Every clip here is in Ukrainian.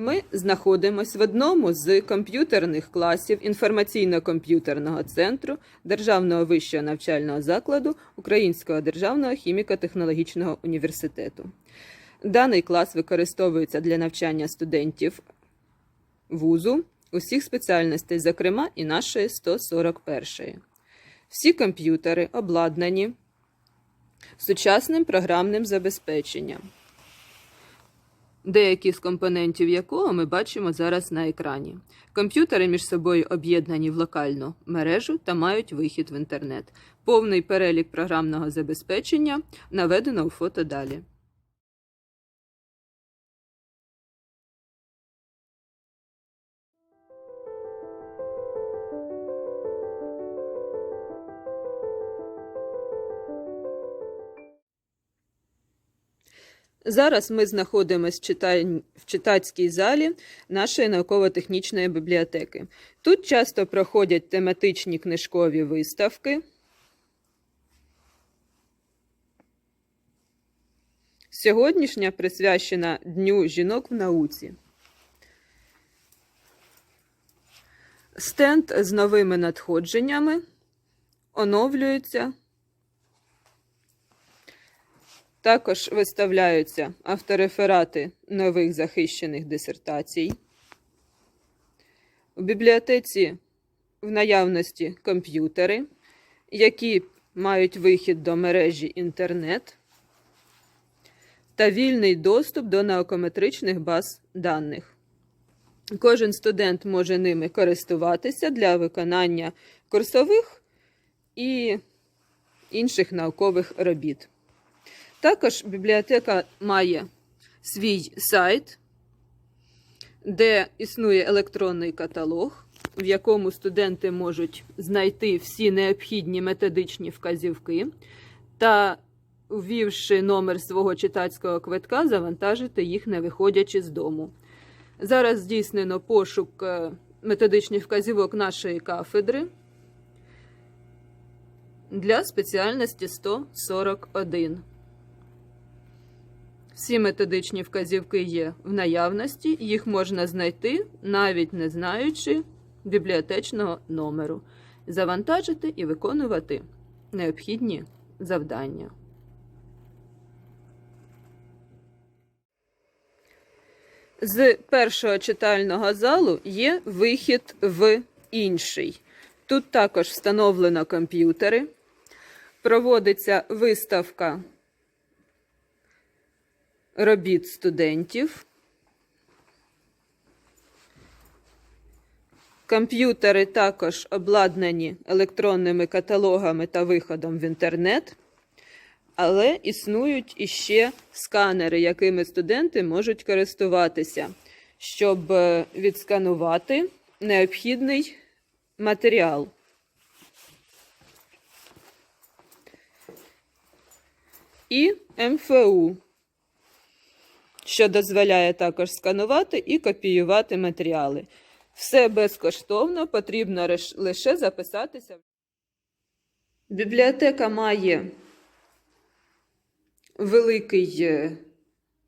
Ми знаходимося в одному з комп'ютерних класів інформаційно-комп'ютерного центру Державного вищого навчального закладу Українського державного хіміко-технологічного університету. Даний клас використовується для навчання студентів вузу усіх спеціальностей, зокрема і нашої 141-ї. Всі комп'ютери обладнані сучасним програмним забезпеченням деякі з компонентів якого ми бачимо зараз на екрані. Комп'ютери між собою об'єднані в локальну мережу та мають вихід в інтернет. Повний перелік програмного забезпечення наведено у фото далі. Зараз ми знаходимося в, читацькій залі нашої науково-технічної бібліотеки. Тут часто проходять тематичні книжкові виставки. Сьогоднішня присвячена Дню жінок в науці. Стенд з новими надходженнями оновлюється. Також виставляються автореферати нових захищених дисертацій. У бібліотеці в наявності комп'ютери, які мають вихід до мережі інтернет та вільний доступ до наукометричних баз даних. Кожен студент може ними користуватися для виконання курсових і інших наукових робіт. Також бібліотека має свій сайт, де існує електронний каталог, в якому студенти можуть знайти всі необхідні методичні вказівки та, ввівши номер свого читацького квитка, завантажити їх, не виходячи з дому. Зараз здійснено пошук е, методичних вказівок нашої кафедри для спеціальності 141. Всі методичні вказівки є в наявності, їх можна знайти, навіть не знаючи бібліотечного номеру, завантажити і виконувати необхідні завдання. З першого читального залу є вихід в інший. Тут також встановлено комп'ютери, проводиться виставка робіт студентів. Комп'ютери також обладнані електронними каталогами та виходом в інтернет, але існують іще сканери, якими студенти можуть користуватися, щоб е, відсканувати необхідний матеріал. І МФУ що дозволяє також сканувати і копіювати матеріали. Все безкоштовно, потрібно лише записатися. Бібліотека має великий е,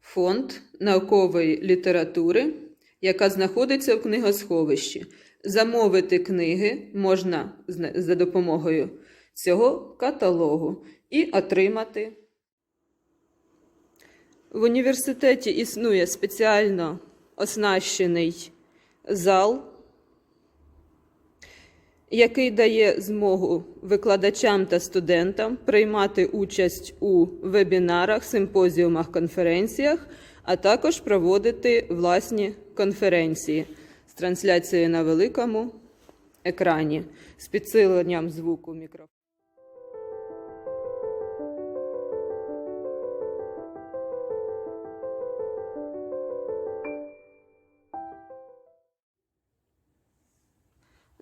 фонд наукової літератури, яка знаходиться в книгосховищі. Замовити книги можна за допомогою цього каталогу і отримати. В університеті існує спеціально оснащений зал, який дає змогу викладачам та студентам приймати участь у вебінарах, симпозіумах, конференціях, а також проводити власні конференції з трансляцією на великому екрані з підсиленням звуку мікрофону.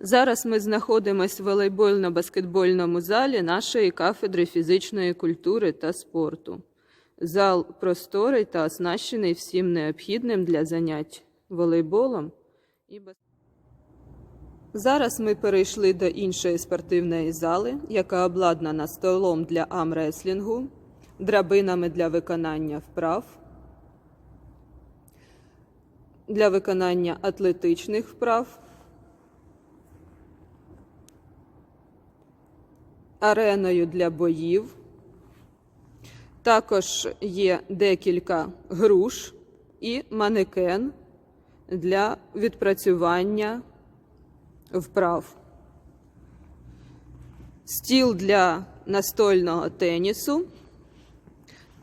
Зараз ми знаходимося в волейбольно-баскетбольному залі нашої кафедри фізичної культури та спорту. Зал просторий та оснащений всім необхідним для занять волейболом і баскетболом. Зараз ми перейшли до іншої спортивної зали, яка обладнана столом для амреслінгу, драбинами для виконання вправ, для виконання атлетичних вправ, ареною для боїв. Також є декілька груш і манекен для відпрацювання вправ. Стіл для настольного тенісу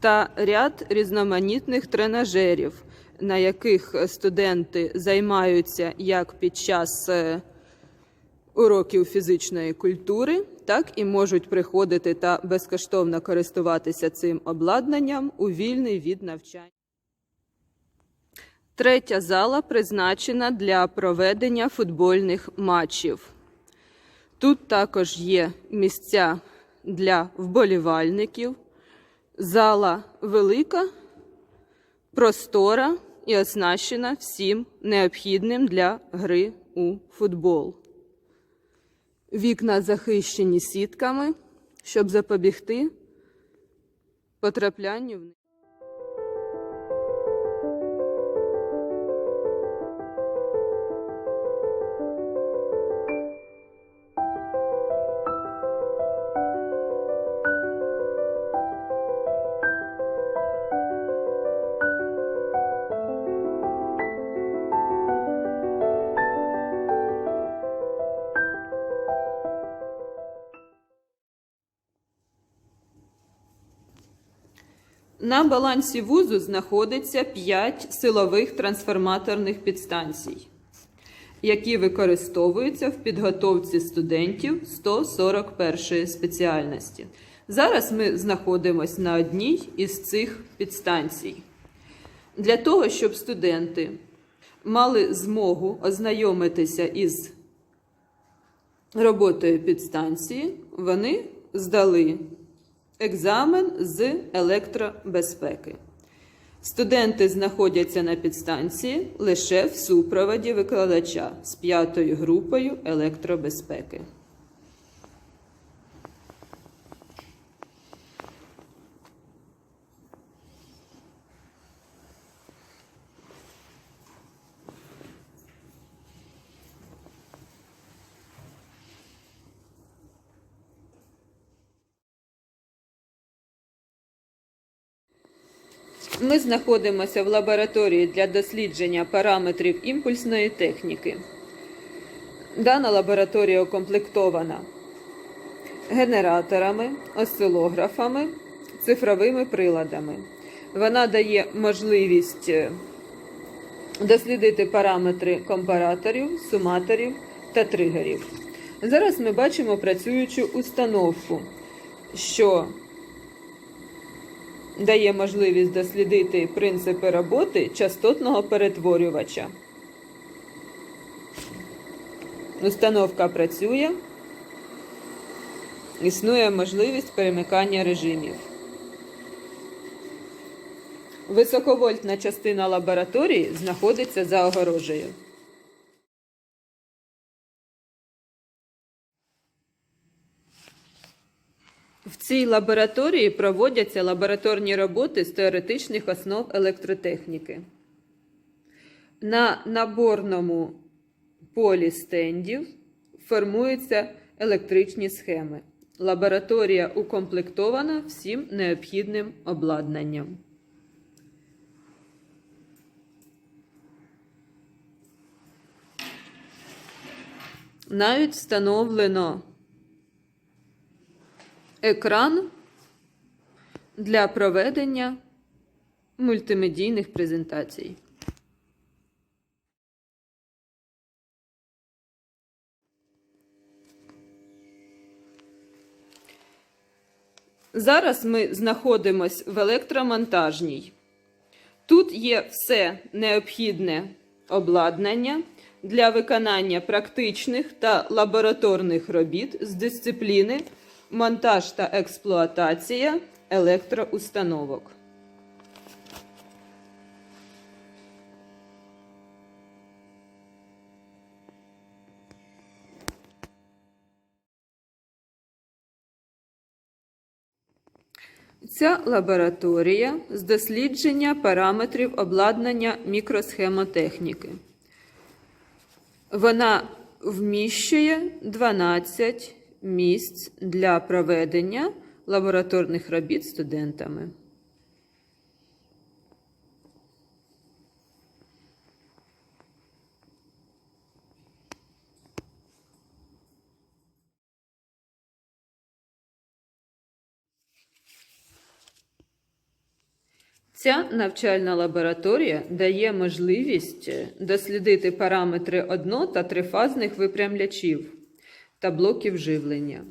та ряд різноманітних тренажерів, на яких студенти займаються як під час е, уроків фізичної культури, так і можуть приходити та безкоштовно користуватися цим обладнанням у вільний від навчання. Третя зала призначена для проведення футбольних матчів. Тут також є місця для вболівальників. Зала велика, простора і оснащена всім необхідним для гри у футбол. Вікна захищені сітками, щоб запобігти потраплянню в На балансі вузу знаходиться 5 силових трансформаторних підстанцій, які використовуються в підготовці студентів 141 спеціальності. Зараз ми знаходимося на одній із цих підстанцій. Для того, щоб студенти мали змогу ознайомитися із роботою підстанції, вони здали екзамен з електробезпеки. Студенти знаходяться на підстанції лише в супроводі викладача з п'ятою групою електробезпеки. Ми знаходимося в лабораторії для дослідження параметрів імпульсної техніки. Дана лабораторія укомплектована генераторами, осцилографами, цифровими приладами. Вона дає можливість е, дослідити параметри компараторів, суматорів та тригерів. Зараз ми бачимо працюючу установку, що дає можливість дослідити принципи роботи частотного перетворювача. Установка працює. Існує можливість перемикання режимів. Високовольтна частина лабораторії знаходиться за огорожею. В цій лабораторії проводяться лабораторні роботи з теоретичних основ електротехніки. На наборному полі стендів формуються електричні схеми. Лабораторія укомплектована всім необхідним обладнанням. Навіть встановлено екран для проведення мультимедійних презентацій. Зараз ми знаходимося в електромонтажній. Тут є все необхідне обладнання для виконання практичних та лабораторних робіт з дисципліни монтаж та експлуатація електроустановок. Ця лабораторія з дослідження параметрів обладнання мікросхемотехніки. Вона вміщує 12 місць для проведення лабораторних робіт студентами. Ця навчальна лабораторія дає можливість дослідити параметри одно- та трифазних випрямлячів та блоків живлення.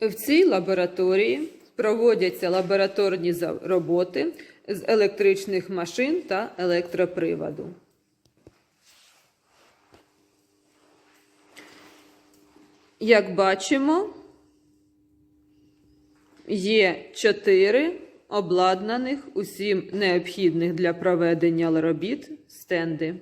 В цій лабораторії проводяться лабораторні роботи з електричних машин та електроприводу. Як бачимо, є чотири обладнаних усім необхідних для проведення робіт стенди.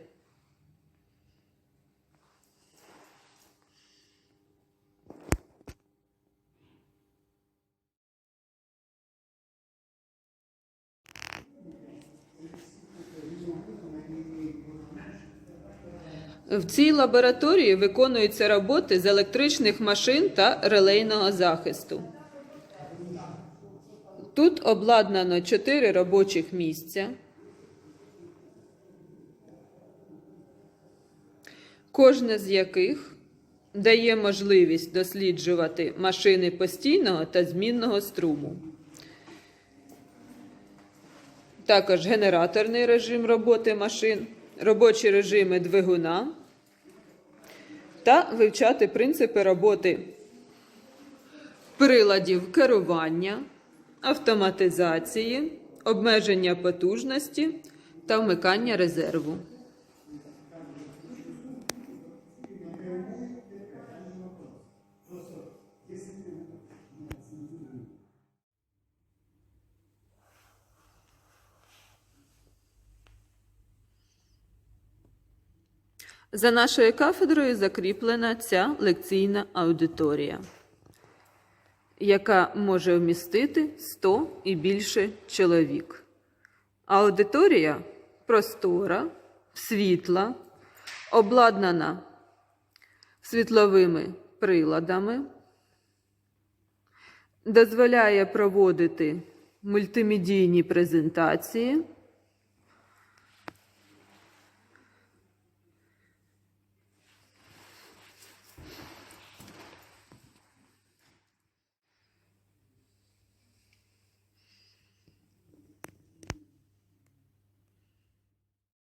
В цій лабораторії виконуються роботи з електричних машин та релейного захисту. Тут обладнано чотири робочих місця. Кожне з яких дає можливість досліджувати машини постійного та змінного струму. Також генераторний режим роботи машин, робочі режими двигуна та вивчати принципи роботи приладів керування, автоматизації, обмеження потужності та вмикання резерву. За нашою кафедрою закріплена ця лекційна аудиторія, яка може вмістити 100 і більше чоловік. Аудиторія простора, світла, обладнана світловими приладами, дозволяє проводити мультимедійні презентації